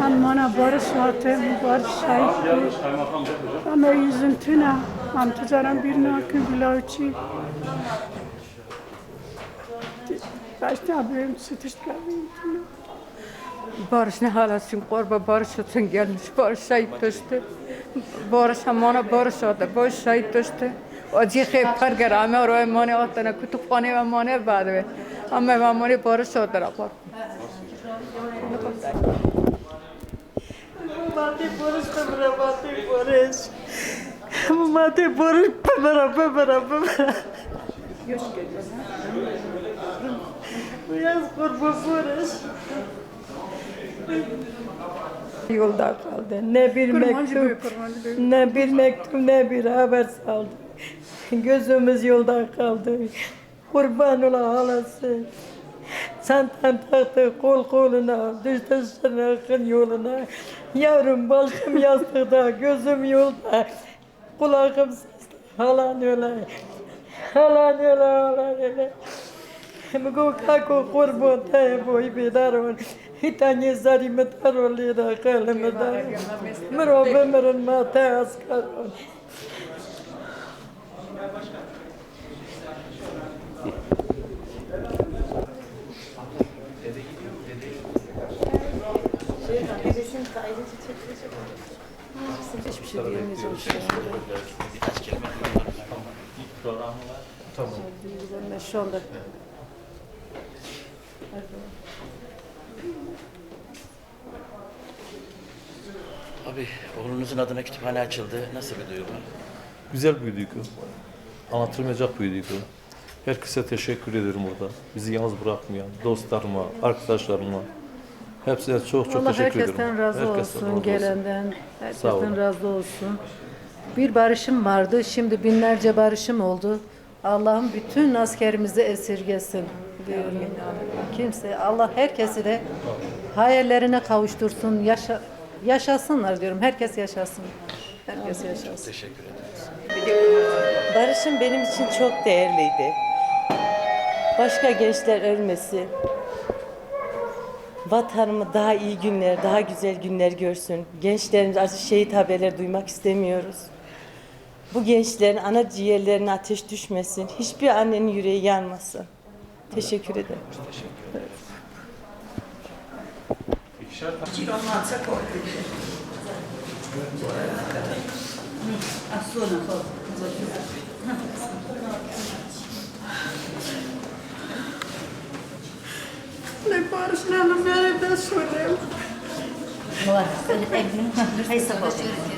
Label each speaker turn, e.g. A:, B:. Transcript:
A: من mana barış hatem, barış şahit. Ama yüzüntüne, am tuzaran birine akın bilavçı. Başta benim sütüş gelmeyim.
B: Barış ne halasın korba barış için gelmiş. Barış şahit düştü. Barış hamana barış oldu. Barış şahit düştü. Acı khep kar ger ame or mane atana kutupkhane ve mane bad ve ame ve mane barış oldu
C: Mati Boris pemera, Mati Boris. Mati Boris pemera, pemera, pemera. Biraz kurban Boris. Yolda kaldı. Ne bir mektup, ne bir mektup, ne bir haber saldı. Gözümüz yolda kaldı. Kurban ola halası. Santan taktı kol koluna, düştü sınıkın yoluna. Yavrum başım yastıkta, gözüm yolda. Kulağım sesli, halan öyle. Halan öyle, halan öyle. Mgo kako kurban te boy bedaron. Hitanye zari metarol lida kalem da. Mero bemeron mate askaron.
D: Anda. Duygularım şu anda.
E: Abi oğlunuzun adına kütüphane açıldı. Nasıl bir duygu?
F: Güzel bir duygu. Anlatılmayacak bir duygu. Herkese teşekkür ederim orada. Bizi yalnız bırakmayan dostlarıma, arkadaşlarıma. Hepsine çok çok
D: Allah
F: teşekkür
D: herkesten razı
F: Herkesten
D: olsun gelenden.
F: Sağ olun.
D: Herkesten razı olsun. Bir barışım vardı. Şimdi binlerce barışım oldu. Allah'ım bütün askerimizi esirgesin diyorum. Kimse Allah herkesi de hayallerine kavuştursun. Yaşa, yaşasınlar diyorum. Herkes yaşasın. Herkes yaşasın.
E: Teşekkür ederiz.
C: Barış'ın benim için çok değerliydi. Başka gençler ölmesi, vatanımı daha iyi günler, daha güzel günler görsün. Gençlerimiz acı şehit haberleri duymak istemiyoruz. Bu gençlerin ana ciğerlerine ateş düşmesin. Hiçbir annenin yüreği yanmasın. Teşekkür ederim.
A: barış ne alıp nereden söyleyeyim?
G: Var. Öyle evinin kapıdaysa bakıyorum.